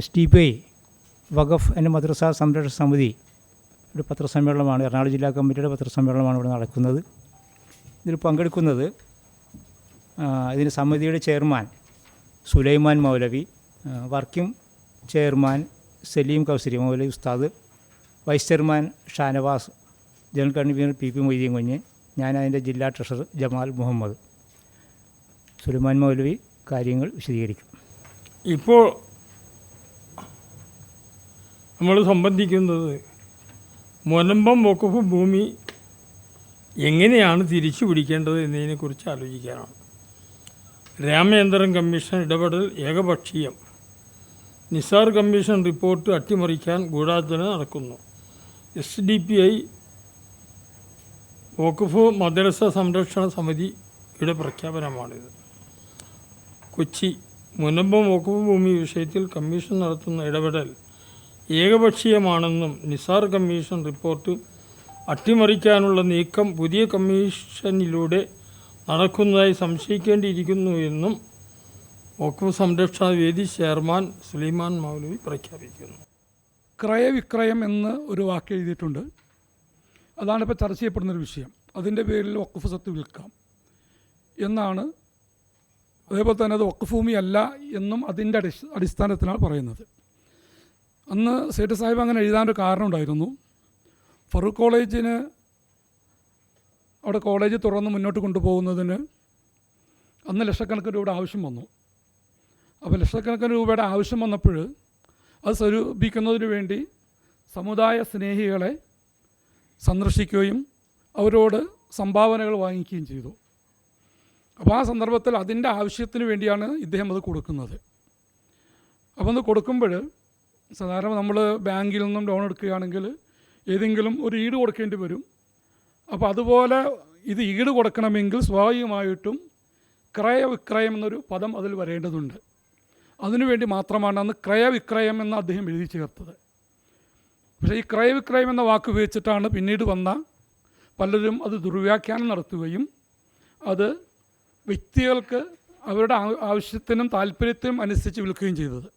S D P I വഖഫ് എന്റെ മദ്രസ സംരക്ഷണ സമിതി ഒരു പത്രസമ്മേളനമാണ്. എറണാകുളം ജില്ലാ കമ്മിറ്റിയുടെ പത്രസമ്മേളനമാണ് ഇവിടെ നടക്കുന്നത്. ഇതിൽ പങ്കെടുക്കുന്നത് ഇതിന് സമിതിയുടെ ചെയർമാൻ സുലൈമാൻ മൗലവി വർക്കിംഗ് ചെയർമാൻ സലീം കൗസരി മൗലവി ഉസ്താദ് vice chairman Shanavas general convener P P Moideen Kunju ഞാൻ അതിന്റെ ജില്ലാ ട്രഷറർ ജമാൽ മുഹമ്മദ്. സുലൈമാൻ മൗലവി കാര്യങ്ങൾ വിശദീകരിക്കും. ഇപ്പോൾ നമ്മൾ സംബന്ധിക്കുന്നത് മുനമ്പം വക്കുഫ് ഭൂമി എങ്ങനെയാണ് തിരിച്ചു പിടിക്കേണ്ടത് എന്നതിനെക്കുറിച്ച് ആലോചിക്കാനാണ്. രാമചന്ദ്രൻ കമ്മീഷൻ ഇടപെടൽ ഏകപക്ഷീയം. നിസാർ കമ്മീഷൻ റിപ്പോർട്ട് അട്ടിമറിക്കാൻ ഗൂഢാലോചന നടക്കുന്നു. എസ് ഡി പി ഐ വഖഫ് മദ്രസ സംരക്ഷണ സമിതിയുടെ പ്രഖ്യാപനമാണിത്. കൊച്ചി മുനമ്പം വഖഫ് ഭൂമി വിഷയത്തിൽ കമ്മീഷൻ നടത്തുന്ന ഇടപെടൽ ഏകപക്ഷീയമാണെന്നും നിസാർ കമ്മീഷൻ റിപ്പോർട്ട് അട്ടിമറിക്കാനുള്ള നീക്കം പുതിയ കമ്മീഷനിലൂടെ നടക്കുന്നതായി സംശയിക്കേണ്ടിയിരിക്കുന്നു എന്നും വഖഫ് സംരക്ഷണ വേദി ചെയർമാൻ സുലൈമാൻ മൗലവി പ്രഖ്യാപിക്കുന്നു. ക്രയവിക്രയം എന്ന് ഒരു വാക്ക് എഴുതിയിട്ടുണ്ട്. അതാണ് ഇപ്പോൾ ചർച്ച ചെയ്യപ്പെടുന്നൊരു വിഷയം. അതിന്റെ പേരിൽ വഖഫ് സ്വത്ത് വിൽക്കാം എന്നാണ്. അതേപോലെ തന്നെ അത് വഖഫ് ഭൂമിയല്ല എന്നും അതിന്റെ അടിസ് അടിസ്ഥാനത്തിലാണ് പറയുന്നത്. അന്ന് സേട്ട് സാഹിബ് അങ്ങനെ എഴുതാനൊരു കാരണം ഉണ്ടായിരുന്നു. ഫറൂഖ് കോളേജിന് അവിടെ കോളേജ് തുറന്ന് മുന്നോട്ട് കൊണ്ടുപോകുന്നതിന് അന്ന് ലക്ഷക്കണക്കിന് രൂപയുടെ ആവശ്യം വന്നു. അപ്പോൾ ലക്ഷക്കണക്കിന് രൂപയുടെ ആവശ്യം വന്നപ്പോൾ അത് സ്വരൂപിക്കുന്നതിന് വേണ്ടി സമുദായ സ്നേഹികളെ സന്ദർശിക്കുകയും അവരോട് സംഭാവനകൾ വാങ്ങിക്കുകയും ചെയ്തു. അപ്പോൾ ആ സന്ദർഭത്തിൽ അതിന്റെ ആവശ്യത്തിന് വേണ്ടിയാണ് ഇദ്ദേഹം അത് കൊടുക്കുന്നത്. അപ്പോൾ അത് കൊടുക്കുമ്പോൾ സാധാരണ നമ്മൾ ബാങ്കിൽ നിന്നും ലോൺ എടുക്കുകയാണെങ്കിൽ ഏതെങ്കിലും ഒരു ഈട് കൊടുക്കേണ്ടി വരും. അപ്പോൾ അതുപോലെ ഇത് ഈട് കൊടുക്കണമെങ്കിൽ സ്വാഭാവികമായിട്ടും ക്രയവിക്രയം എന്നൊരു പദം അതിൽ വരേണ്ടതുണ്ട്. അതിനുവേണ്ടി മാത്രമാണ് അന്ന് ക്രയവിക്രയം എന്ന് അദ്ദേഹം എഴുതി ചേർത്തത്. പക്ഷേ ഈ ക്രയവിക്രയം എന്ന വാക്ക് ഉപയോഗിച്ചിട്ടാണ് പിന്നീട് വന്ന പലരും അത് ദുർവ്യാഖ്യാനം നടത്തുകയും അത് വ്യക്തികൾക്ക് അവരുടെ ആവശ്യത്തിനും താല്പര്യത്തിനും അനുസരിച്ച് വിൽക്കുകയും ചെയ്തത്.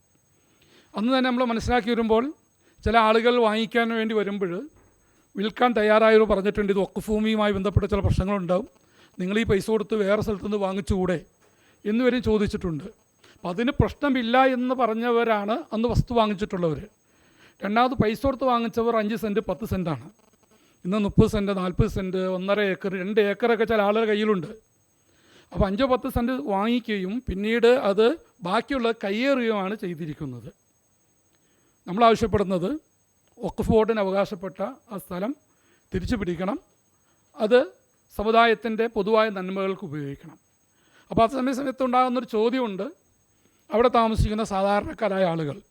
അന്ന് തന്നെ നമ്മൾ മനസ്സിലാക്കി വരുമ്പോൾ ചില ആളുകൾ വാങ്ങിക്കാൻ വേണ്ടി വരുമ്പോൾ വിൽക്കാൻ തയ്യാറായവർ പറഞ്ഞിട്ടുണ്ട് ഇത് ഒക്കുഭൂമിയുമായി ബന്ധപ്പെട്ട ചില പ്രശ്നങ്ങളുണ്ടാവും. നിങ്ങൾ ഈ പൈസ കൊടുത്ത് വേറെ സ്ഥലത്തുനിന്ന് വാങ്ങിച്ചുകൂടെ? എന്നുവരെയും ചോദിച്ചിട്ടുണ്ട്. അപ്പം അതിന് പ്രശ്നമില്ല എന്ന് പറഞ്ഞവരാണ് അന്ന് വസ്തു വാങ്ങിച്ചിട്ടുള്ളവർ. രണ്ടാമത് പൈസ കൊടുത്ത് വാങ്ങിച്ചവർ അഞ്ച് സെന്റ് പത്ത് സെന്റാണ്. ഇന്ന് മുപ്പത് സെന്റ് നാൽപ്പത് സെന്റ് ഒന്നര ഏക്കർ രണ്ട് ഏക്കറൊക്കെ ചില ആളുടെ കയ്യിലുണ്ട്. അപ്പോൾ അഞ്ചോ പത്ത് സെന്റ് വാങ്ങിക്കുകയും പിന്നീട് അത് ബാക്കിയുള്ള കയ്യേറുകയുമാണ് ചെയ്തിരിക്കുന്നത്. നമ്മൾ ആവശ്യപ്പെടുന്നത് വഖഫ് ബോർഡിന് അവകാശപ്പെട്ട ആ സ്ഥലം തിരിച്ചു പിടിക്കണം. അത് സമുദായത്തിന്റെ പൊതുവായ നന്മകൾക്ക് ഉപയോഗിക്കണം. അപ്പോൾ ആ സമയ സമയത്ത് ഉണ്ടാകുന്നൊരു ചോദ്യമുണ്ട്. അവിടെ താമസിക്കുന്ന സാധാരണക്കാരായ ആളുകൾ.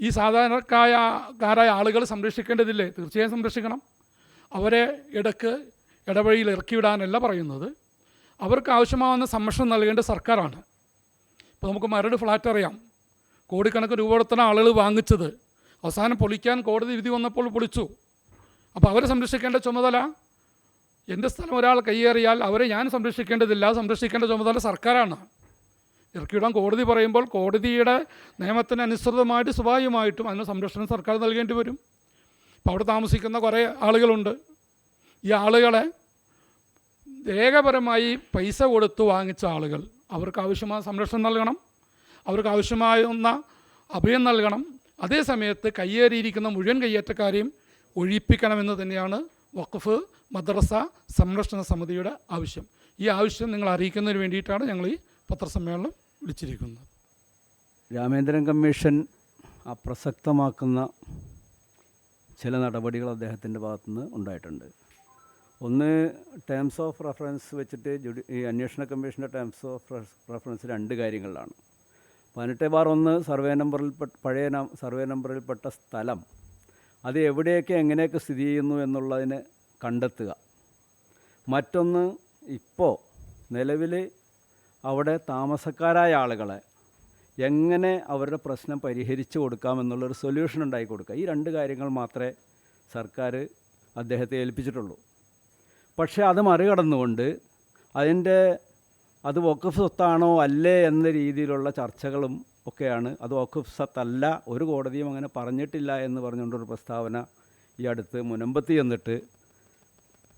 ഈ സാധാരണക്കാരായ കാരായ ആളുകൾ സംരക്ഷിക്കേണ്ടതില്ലേ? തീർച്ചയായും സംരക്ഷിക്കണം. അവരെ ഇടയ്ക്ക് ഇടവഴിയിൽ ഇറക്കിവിടാനല്ല പറയുന്നത്. അവർക്ക് ആവശ്യമാവുന്ന സംരക്ഷണം നൽകേണ്ട സർക്കാരാണ്. ഇപ്പോൾ നമുക്ക് മരട് ഫ്ലാറ്റ് അറിയാം. കോടിക്കണക്കിന് രൂപ കൊടുത്താണ് ആളുകൾ വാങ്ങിച്ചത്. അവസാനം പൊളിക്കാൻ കോടതി വിധി വന്നപ്പോൾ പൊളിച്ചു. അപ്പോൾ അവരെ സംരക്ഷിക്കേണ്ട ചുമതല? എന്റെ സ്ഥലം ഒരാൾ കൈയേറിയാൽ അവരെ ഞാൻ സംരക്ഷിക്കേണ്ടതില്ല. സംരക്ഷിക്കേണ്ട ചുമതല സർക്കാരാണ്. ഇറക്കിയിടാൻ കോടതി പറയുമ്പോൾ കോടതിയുടെ നിയമത്തിന് അനുസൃതമായിട്ട് സ്വാഭാവികമായിട്ടും അതിന് സംരക്ഷണം സർക്കാർ നൽകേണ്ടി വരും. അപ്പോൾ അവിടെ താമസിക്കുന്ന കുറേ ആളുകളുണ്ട്. ഈ ആളുകളെ രേഖപരമായി പൈസ കൊടുത്ത് വാങ്ങിച്ച ആളുകൾ. അവർക്ക് ആവശ്യമായ സംരക്ഷണം നൽകണം. അവർക്ക് ആവശ്യമായുന്ന അഭയം നൽകണം. അതേസമയത്ത് കയ്യേറിയിരിക്കുന്ന മുഴുവൻ കയ്യേറ്റക്കാരെയും ഒഴിപ്പിക്കണമെന്ന് തന്നെയാണ് വഖഫ് മദ്രസ സംരക്ഷണ സമിതിയുടെ ആവശ്യം. ഈ ആവശ്യം നിങ്ങൾ അറിയിക്കുന്നതിന് വേണ്ടിയിട്ടാണ് ഞങ്ങൾ ഈ പത്രസമ്മേളനം വിളിച്ചിരിക്കുന്നത്. രാമേന്ദ്രൻ കമ്മീഷൻ അപ്രസക്തമാക്കുന്ന ചില നടപടികൾ അദ്ദേഹത്തിന്റെ ഭാഗത്തുനിന്ന് ഉണ്ടായിട്ടുണ്ട്. ഒന്ന് ടേംസ് ഓഫ് റെഫറൻസ് വെച്ചിട്ട് ജുഡി ഈ അന്വേഷണ കമ്മീഷന്റെ ടേംസ് ഓഫ് റെഫറൻസ് രണ്ട് കാര്യങ്ങളിലാണ്. പതിനെട്ട് ബാർ ഒന്ന് സർവേ നമ്പറിൽ പഴയ സർവേ നമ്പറിൽപ്പെട്ട സ്ഥലം. അത് എവിടെയൊക്കെ എങ്ങനെയൊക്കെ സ്ഥിതി ചെയ്യുന്നു എന്നുള്ളതിനെ കണ്ടെത്തുക. മറ്റൊന്ന് ഇപ്പോൾ നിലവിൽ അവിടെ താമസക്കാരായ ആളുകളെ എങ്ങനെ അവരുടെ പ്രശ്നം പരിഹരിച്ചു കൊടുക്കാമെന്നുള്ളൊരു സൊല്യൂഷൻ ഉണ്ടാക്കി കൊടുക്കുക. ഈ രണ്ട് കാര്യങ്ങൾ മാത്രമേ സർക്കാർ അദ്ദേഹത്തെ ഏൽപ്പിച്ചിട്ടുള്ളൂ. പക്ഷേ അത് മറികടന്നുകൊണ്ട് അതിന്റെ അത് വഖഫ് സ്വത്താണോ അല്ലേ എന്ന രീതിയിലുള്ള ചർച്ചകളും ഒക്കെയാണ്. അത് വഖഫ് സ്വത്തല്ല ഒരു കോടതിയും അങ്ങനെ പറഞ്ഞിട്ടില്ല എന്ന് പറഞ്ഞുകൊണ്ടൊരു പ്രസ്താവന ഈ അടുത്ത് മുനമ്പത്തി എന്നിട്ട്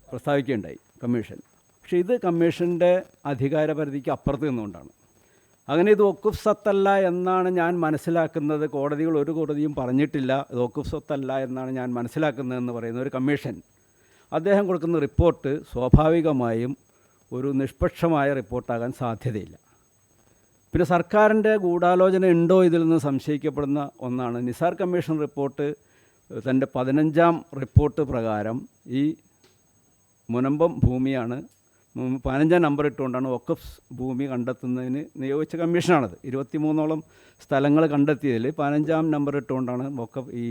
പ്രസ്താവിക്കുകയുണ്ടായി കമ്മീഷൻ. പക്ഷേ ഇത് കമ്മീഷന്റെ അധികാരപരിധിക്ക് അപ്പുറത്ത് നിന്നുകൊണ്ടാണ്. അങ്ങനെ ഇത് വഖഫ് സത്തല്ല എന്നാണ് ഞാൻ മനസ്സിലാക്കുന്നത്. കോടതികൾ ഒരു കോടതിയും പറഞ്ഞിട്ടില്ല. ഇത് വഖഫ് സ്വത്തല്ല എന്നാണ് ഞാൻ മനസ്സിലാക്കുന്നതെന്ന് പറയുന്ന ഒരു കമ്മീഷൻ. അദ്ദേഹം കൊടുക്കുന്ന റിപ്പോർട്ട് സ്വാഭാവികമായും ഒരു നിഷ്പക്ഷമായ റിപ്പോർട്ടാകാൻ സാധ്യതയില്ല. പിന്നെ സർക്കാരിന്റെ ഗൂഢാലോചന ഉണ്ടോ ഇതിൽ നിന്ന് സംശയിക്കപ്പെടുന്ന ഒന്നാണ്. നിസാർ കമ്മീഷൻ റിപ്പോർട്ട് തന്റെ പതിനഞ്ചാം റിപ്പോർട്ട് പ്രകാരം ഈ മുനമ്പം ഭൂമിയാണ് പതിനഞ്ചാം നമ്പർ ഇട്ടുകൊണ്ടാണ് ഒക്കഫ് ഭൂമി കണ്ടെത്തുന്നതിന് നിയോഗിച്ച കമ്മീഷനാണത്. ഇരുപത്തി മൂന്നോളം സ്ഥലങ്ങൾ കണ്ടെത്തിയതിൽ പതിനഞ്ചാം നമ്പർ ഇട്ടുകൊണ്ടാണ് ഒക്കഫ് ഈ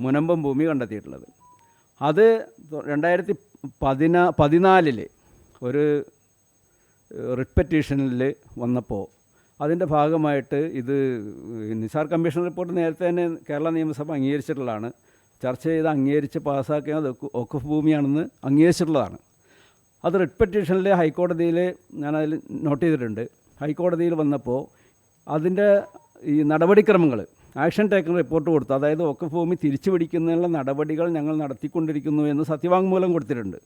മുനമ്പം ഭൂമി കണ്ടെത്തിയിട്ടുള്ളത്. അത് രണ്ടായിരത്തി പതിനാ പതിനാലിൽ ഒരു റിട്ട് വന്നപ്പോൾ അതിന്റെ ഭാഗമായിട്ട് ഇത് നിസാർ കമ്മീഷൻ റിപ്പോർട്ട് നേരത്തെ തന്നെ കേരള നിയമസഭ അംഗീകരിച്ചിട്ടുള്ളതാണ്. ചർച്ച ചെയ്ത് അംഗീകരിച്ച് പാസ്സാക്കിയത് ഒക്കഫ് ഭൂമിയാണെന്ന് അംഗീകരിച്ചിട്ടുള്ളതാണ്. അത് റിട്ട് പെറ്റീഷനിൽ ഹൈക്കോടതിയിൽ ഞാനതിൽ നോട്ട് ചെയ്തിട്ടുണ്ട്. ഹൈക്കോടതിയിൽ വന്നപ്പോൾ അതിന്റെ ഈ നടപടിക്രമങ്ങൾ ആക്ഷൻ ടേക്കൺ റിപ്പോർട്ട് കൊടുത്തു അതായത് ഒക്കഫ് ഭൂമി തിരിച്ചു പിടിക്കുന്നതിനുള്ള നടപടികൾ ഞങ്ങൾ നടത്തിക്കൊണ്ടിരിക്കുന്നു എന്ന് സത്യവാങ്മൂലം കൊടുത്തിട്ടുണ്ട്.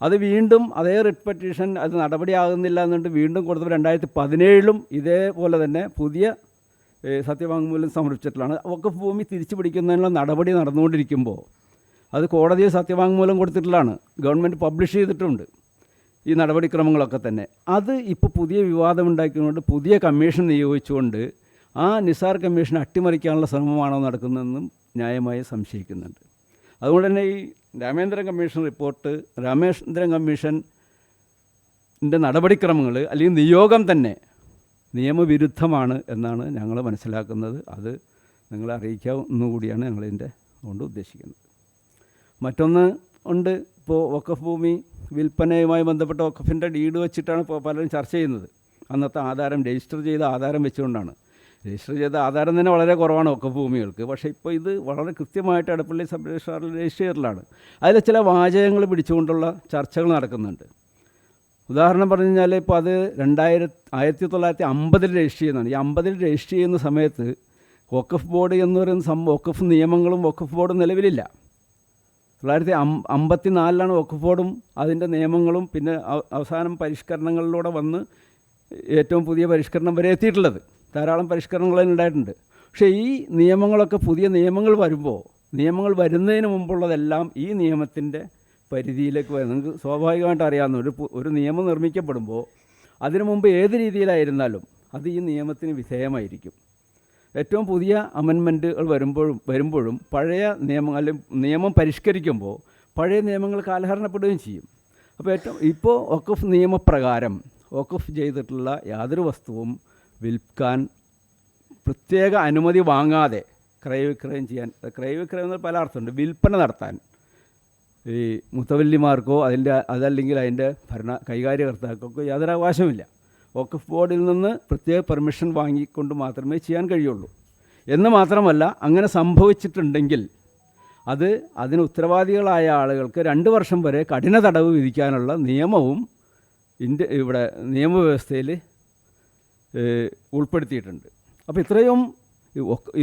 അത് വീണ്ടും അതേ റിട്ട് പെറ്റീഷൻ അത് നടപടിയാകുന്നില്ല എന്നുകൊണ്ട് വീണ്ടും കൊടുത്തപ്പോൾ രണ്ടായിരത്തി പതിനേഴിലും ഇതേപോലെ തന്നെ പുതിയ സത്യവാങ്മൂലം സമർപ്പിച്ചിട്ടുള്ളതാണ്. വക്കഫ് ഭൂമി തിരിച്ചു പിടിക്കുന്നതിനുള്ള നടപടി നടന്നുകൊണ്ടിരിക്കുമ്പോൾ അത് കോടതിയിൽ സത്യവാങ്മൂലം കൊടുത്തിട്ടുള്ളതാണ്. ഗവൺമെന്റ് പബ്ലിഷ് ചെയ്തിട്ടുണ്ട് ഈ നടപടിക്രമങ്ങളൊക്കെ തന്നെ. അത് ഇപ്പോൾ പുതിയ വിവാദമുണ്ടാക്കിക്കൊണ്ട് പുതിയ കമ്മീഷൻ നിയോഗിച്ചുകൊണ്ട് ആ നിസാർ കമ്മീഷൻ അട്ടിമറിക്കാനുള്ള ശ്രമമാണോ നടക്കുന്നതെന്നും ന്യായമായി സംശയിക്കുന്നുണ്ട്. അതുകൊണ്ട് തന്നെ ഈ രാമേന്ദ്രൻ കമ്മീഷൻ റിപ്പോർട്ട് രാമേന്ദ്രൻ കമ്മീഷന്റെ നടപടിക്രമങ്ങൾ അല്ലെങ്കിൽ നിയോഗം തന്നെ നിയമവിരുദ്ധമാണ് എന്നാണ് ഞങ്ങൾ മനസ്സിലാക്കുന്നത്. അത് നിങ്ങളെ അറിയിക്കാവുന്ന കൂടിയാണ് ഞങ്ങളിതിന്റെ കൊണ്ട് ഉദ്ദേശിക്കുന്നത്. മറ്റൊന്ന് ഉണ്ട് ഇപ്പോൾ വക്കഫ് ഭൂമി വിൽപ്പനയുമായി ബന്ധപ്പെട്ട വക്കഫിന്റെ ഡീഡ് വെച്ചിട്ടാണ് ഇപ്പോൾ പലരും ചർച്ച ചെയ്യുന്നത്. അന്നത്തെ ആധാരം രജിസ്റ്റർ ചെയ്ത ആധാരം വെച്ചുകൊണ്ടാണ്. രജിസ്റ്റർ ചെയ്ത ആധാരം തന്നെ വളരെ കുറവാണ് ഒക്കെ ഭൂമികൾക്ക്. പക്ഷേ ഇപ്പോൾ ഇത് വളരെ കൃത്യമായിട്ട് എടപ്പള്ളി സബ് രജിസ്ട്രാർ ചെയ്തിട്ടുള്ളതാണ് അതിൽ ചില വാചകങ്ങൾ പിടിച്ചുകൊണ്ടുള്ള ചർച്ചകൾ നടക്കുന്നുണ്ട്. ഉദാഹരണം പറഞ്ഞു കഴിഞ്ഞാൽ ഇപ്പോൾ അത് രണ്ടായിരത്തി ആയിരത്തി തൊള്ളായിരത്തി അമ്പതിൽ രജിസ്റ്റർ ചെയ്യുന്നതാണ് ഈ അമ്പതിൽ രജിസ്റ്റർ ചെയ്യുന്ന സമയത്ത് വക്കഫ് ബോർഡ് എന്ന് പറയുന്ന സംഭവം വക്കഫ് നിയമങ്ങളും വക്കഫ് ബോർഡും നിലവിലില്ല. തൊള്ളായിരത്തി അമ്പത്തി നാലിലാണ് വക്കഫ് ബോർഡും അതിന്റെ നിയമങ്ങളും പിന്നെ അവസാനം പരിഷ്കരണങ്ങളിലൂടെ വന്ന് ഏറ്റവും പുതിയ പരിഷ്കരണം വരെ എത്തിയിട്ടുള്ളത്. ധാരാളം പരിഷ്കരണങ്ങൾ ഉണ്ടായിട്ടുണ്ട്. പക്ഷേ ഈ നിയമങ്ങളൊക്കെ പുതിയ നിയമങ്ങൾ വരുമ്പോൾ നിയമങ്ങൾ വരുന്നതിന് മുമ്പുള്ളതെല്ലാം ഈ നിയമത്തിന്റെ പരിധിയിലേക്ക് വരും. നിങ്ങൾക്ക് സ്വാഭാവികമായിട്ട് അറിയാവുന്ന ഒരു ഒരു നിയമം നിർമ്മിക്കപ്പെടുമ്പോൾ അതിനു മുമ്പ് ഏത് രീതിയിലായിരുന്നാലും അത് ഈ നിയമത്തിന് വിധേയമായിരിക്കും. ഏറ്റവും പുതിയ അമെൻമെന്റുകൾ വരുമ്പോഴും വരുമ്പോഴും പഴയ നിയമം അല്ലെങ്കിൽ നിയമം പരിഷ്കരിക്കുമ്പോൾ പഴയ നിയമങ്ങൾ കാലഹരണപ്പെടുകയും ചെയ്യും. അപ്പോൾ ഏറ്റവും ഇപ്പോൾ വഖഫ് നിയമപ്രകാരം വഖഫ് ചെയ്തിട്ടുള്ള യാതൊരു വസ്തുവും വിൽക്കാൻ പ്രത്യേക അനുമതി വാങ്ങാതെ ക്രയവിക്രയം ചെയ്യാൻ ക്രയവിക്രയം എന്ന് പല അർത്ഥമുണ്ട്. വിൽപ്പന നടത്താൻ. ഈ മുത്തവല്ലിമാർക്കോ അതിന്റെ അതല്ലെങ്കിൽ അതിന്റെ ഭരണ കൈകാര്യകർത്താക്കൾക്കോ യാതൊരു അവകാശമില്ല വഖഫ് ബോർഡിൽ നിന്ന് പ്രത്യേക പെർമിഷൻ വാങ്ങിക്കൊണ്ട് മാത്രമേ ചെയ്യാൻ കഴിയുള്ളൂ. എന്ന് മാത്രമല്ല അങ്ങനെ സംഭവിച്ചിട്ടുണ്ടെങ്കിൽ അത് അതിന് ഉത്തരവാദികളായ ആളുകൾക്ക് രണ്ട് വർഷം വരെ കഠിന തടവ് വിധിക്കാനുള്ള നിയമവും ഇന്ത്യ ഇവിടെ നിയമവ്യവസ്ഥയിൽ ഉൾപ്പെടുത്തിയിട്ടുണ്ട്. അപ്പോൾ ഇത്രയും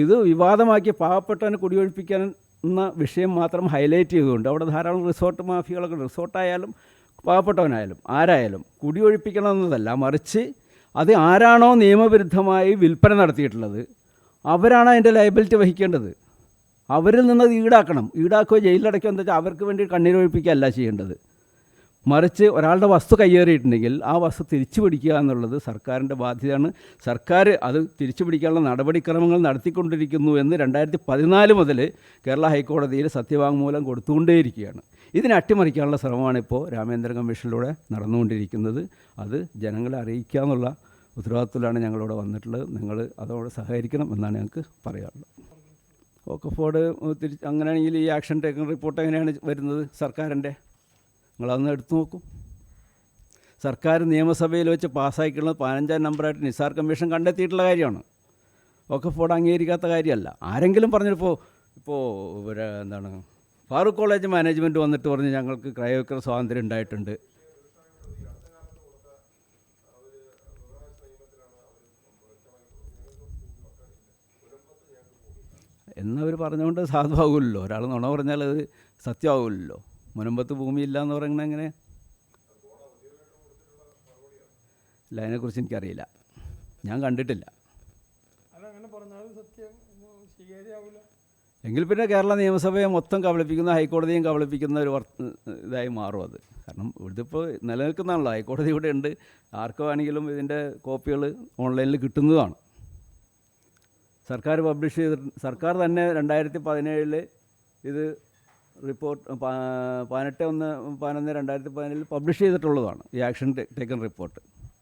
ഇത് വിവാദമാക്കി പാവപ്പെട്ടവനെ കുടിയൊഴിപ്പിക്കാൻ എന്ന വിഷയം മാത്രം ഹൈലൈറ്റ് ചെയ്തുകൊണ്ട് അവിടെ ധാരാളം റിസോർട്ട് മാഫിയകളൊക്കെ. റിസോർട്ടായാലും പാവപ്പെട്ടവനായാലും ആരായാലും കുടിയൊഴിപ്പിക്കണമെന്നതല്ല. മറിച്ച് അത് ആരാണോ നിയമവിരുദ്ധമായി വിൽപ്പന നടത്തിയിട്ടുള്ളത് അവരാണ് അതിന്റെ ലയബിലിറ്റി വഹിക്കേണ്ടത്. അവരിൽ നിന്ന് അത് ഈടാക്കണം. ഈടാക്കുക ജയിലിലടക്കുകയോ എന്താ വെച്ചാൽ അവർക്ക് വേണ്ടി കണ്ണീരൊഴിപ്പിക്കുകയല്ല ചെയ്യേണ്ടത്. മറിച്ച് ഒരാളുടെ വസ്തു കയ്യേറിയിട്ടുണ്ടെങ്കിൽ ആ വസ്തു തിരിച്ചു പിടിക്കുക എന്നുള്ളത് സർക്കാരിന്റെ ബാധ്യതയാണ്. സർക്കാർ അത് തിരിച്ചു പിടിക്കാനുള്ള നടപടിക്രമങ്ങൾ നടത്തിക്കൊണ്ടിരിക്കുന്നു എന്ന് രണ്ടായിരത്തി പതിനാല് മുതൽ കേരള ഹൈക്കോടതിയിൽ സത്യവാങ്മൂലം കൊടുത്തുകൊണ്ടേയിരിക്കുകയാണ്. ഇതിനെ അട്ടിമറിക്കാനുള്ള ശ്രമമാണ് ഇപ്പോൾ രാമേന്ദ്രൻ കമ്മീഷനിലൂടെ നടന്നുകൊണ്ടിരിക്കുന്നത്. അത് ജനങ്ങളെ അറിയിക്കുക എന്നുള്ള ഉത്തരവാദിത്തത്തിലാണ് ഞങ്ങളിവിടെ വന്നിട്ടുള്ളത്. നിങ്ങൾ അതോട് സഹകരിക്കണം എന്നാണ് ഞങ്ങൾക്ക് പറയാനുള്ളത്. ഓക്കഫോർഡ് തിരിച്ച് അങ്ങനെയാണെങ്കിൽ ഈ ആക്ഷൻ ടേക്കൺ റിപ്പോർട്ട് എങ്ങനെയാണ് വരുന്നത് സർക്കാരിന്റെ? നിങ്ങളതൊന്ന് എടുത്തു നോക്കും. സർക്കാർ നിയമസഭയിൽ വെച്ച് പാസ്സാക്കിയിട്ടുള്ളത് പതിനഞ്ചാം നമ്പറായിട്ട് നിസാർ കമ്മീഷൻ കണ്ടെത്തിയിട്ടുള്ള കാര്യമാണ്. ഒക്കെ ഫോർഡ് അംഗീകരിക്കാത്ത കാര്യമല്ല. ആരെങ്കിലും പറഞ്ഞിപ്പോൾ ഇപ്പോൾ എന്താണ് ഫാറൂഖ് കോളേജ് മാനേജ്മെന്റ് വന്നിട്ട് പറഞ്ഞ് ഞങ്ങൾക്ക് ക്രയവിക്ര സ്വാതന്ത്ര്യം ഉണ്ടായിട്ടുണ്ട്. എന്നവർ പറഞ്ഞുകൊണ്ട് സാധുവാകില്ലല്ലോ ഒരാൾ നുണ പറഞ്ഞാൽ അത് സത്യമാകില്ലല്ലോ മുനമ്പത്ത് ഭൂമിയില്ല എന്ന് പറയുന്നത് എങ്ങനെ? അല്ല അതിനെക്കുറിച്ച് എനിക്കറിയില്ല. ഞാൻ കണ്ടിട്ടില്ല. എങ്കിൽ പിന്നെ കേരള നിയമസഭയെ മൊത്തം കബളിപ്പിക്കുന്ന ഹൈക്കോടതിയും കബളിപ്പിക്കുന്ന ഒരു വർ ഇതായി മാറും അത്. കാരണം ഇതിപ്പോൾ നിലനിൽക്കുന്നതാണല്ലോ. ഹൈക്കോടതി ഇവിടെ ഉണ്ട്. ആർക്ക് വേണമെങ്കിലും ഇതിന്റെ കോപ്പികൾ ഓൺലൈനിൽ കിട്ടുന്നതാണ്. സർക്കാർ പബ്ലിഷ് ചെയ്തിട്ട് സർക്കാർ തന്നെ രണ്ടായിരത്തി പതിനേഴിൽ ഇത് റിപ്പോർട്ട് പതിനെട്ട് ഒന്ന് പതിനൊന്ന് രണ്ടായിരത്തി പതിനേഴിൽ പബ്ലിഷ് ചെയ്തിട്ടുള്ളതാണ് ഈ ആക്ഷൻ ടേക്കൺ റിപ്പോർട്ട്